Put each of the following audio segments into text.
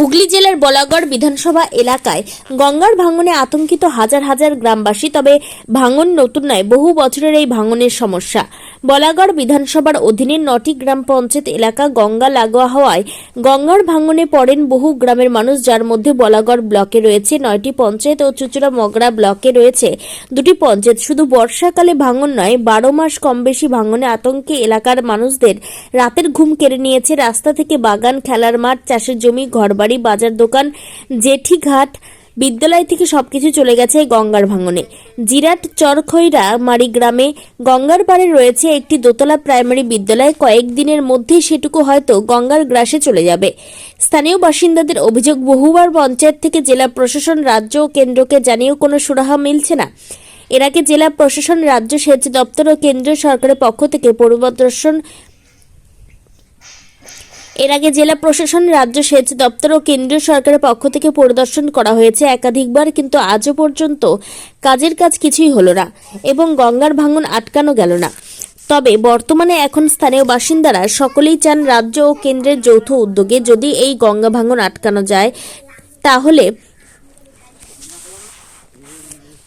হুগলি জেলার বলাগড় বিধানসভা এলাকায় গঙ্গার ভাঙনে আতঙ্কিত হাজার হাজার গ্রামবাসী, তবে ভাঙন নতুন নয়, বহু বছরের এই ভাঙনের সমস্যা। বলাগড় বিধানসভার অধীনে নটি গ্রাম পঞ্চায়েত এলাকা গঙ্গা লাগোয়া হওয়ায় গঙ্গার ভাঙনে পড়েন বহু গ্রামের মানুষ, যার মধ্যে বলাগড় ব্লকে রয়েছে নয়টি পঞ্চায়েত ও চুচুড়া মগরা ব্লকে রয়েছে দুটি পঞ্চায়েত। শুধু বর্ষাকালে ভাঙন নয়, বারো মাস কম বেশি ভাঙনে আতঙ্কে এলাকার মানুষদের রাতের ঘুম কেড়ে নিয়েছে রাস্তা থেকে বাগান, খেলার মাঠ, চাষের জমি, ঘরবাড়ি, বাজার দোকান জেঠিঘাট বিদ্যালয় থেকে সবকিছু চলে গেছে গঙ্গার ভাঙনে। জিরাট চরখৈরা মারি গ্রামে গঙ্গার পাড়ে রয়েছে একটি দোতলা প্রাইমারি বিদ্যালয়। কয়েকদিনের মধ্যেই সেটুকু হয়তো গঙ্গার গ্রাসে চলে যাবে। স্থানীয় বাসিন্দাদের অভিযোগ, বহুবার পঞ্চায়েত থেকে জেলা প্রশাসন, রাজ্য ও কেন্দ্রকে জানিয়েও কোনো সুরাহা মিলছে না। এর আগে জেলা প্রশাসন, রাজ্য সেচ দপ্তর ও কেন্দ্রীয় সরকারের পক্ষ থেকে পরিদর্শন এর আগে জেলা প্রশাসন, রাজ্য সেচ দপ্তর ও কেন্দ্রীয় সরকারের পক্ষ থেকে পরিদর্শন করা হয়েছে একাধিকবার, কিন্তু আজও পর্যন্ত কাজের কাজ কিছুই হলো না এবং গঙ্গার ভাঙন আটকানো গেল না। তবে বর্তমানে এখন স্থানীয় বাসিন্দারা সকলেই চান রাজ্য ও কেন্দ্রের যৌথ উদ্যোগে যদি এই গঙ্গা ভাঙন আটকানো যায়, তাহলে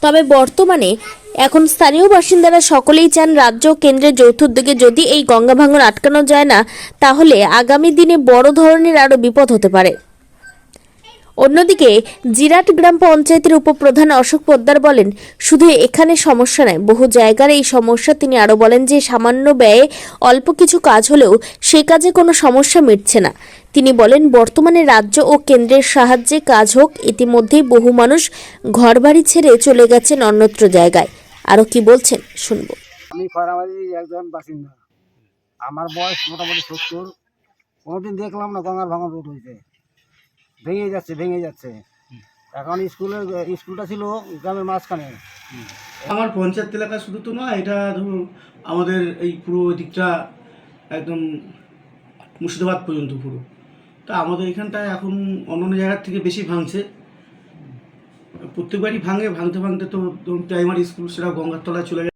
তবে বর্তমানে এখন স্থানীয় বাসিন্দারা সকলেই চান রাজ্য ও কেন্দ্রের যৌথ উদ্যোগে যদি এই গঙ্গা ভাঙন আটকানো যায় না, তাহলে আগামী দিনে বড় ধরনের আরও বিপদ হতে পারে। অন্যদিকে, জিরাট গ্রাম পঞ্চায়েতের উপপ্রধান অশোক পোদ্দার বলেন, শুধু এখানে সমস্যা নয়, বহু জায়গার এই সমস্যা। তিনি আরও বলেন যে, সামান্য ব্যয়ে অল্প কিছু কাজ হলেও সে কাজে কোনো সমস্যা মিটছে না। তিনি বলেন, বর্তমানে রাজ্য ও কেন্দ্রের সাহায্যে কাজ হোক, ইতিমধ্যেই বহু মানুষ ঘরবাড়ি ছেড়ে চলে গেছেন অন্যত্র জায়গায়। আরও কি বলছেন? শুনব। আমি খয়রাবাড়ির একজন বাসিন্দা। আমার বয়স মোটামুটি সত্তর। কোনোদিন দেখলাম না গঙ্গার ভাঙন রোড হয়েছে। ভেঙে যাচ্ছে ভেঙে যাচ্ছে। এখন স্কুলের স্কুলটা ছিল গ্রামের মাঝখানে। আমার পঞ্চায়েত এলাকা শুধু তো নয় এটা ধরুন আমাদের এই পুরো দিকটা একদম মুর্শিদাবাদ পর্যন্ত পুরো। তা আমাদের এখানটায় এখন অন্য জায়গার থেকে বেশি ভাঙছে। প্রত্যেকবারই ভাঙে ভাঙতে ভাঙতে তো প্রাইমারি স্কুল সেটা গঙ্গার তলায় চলে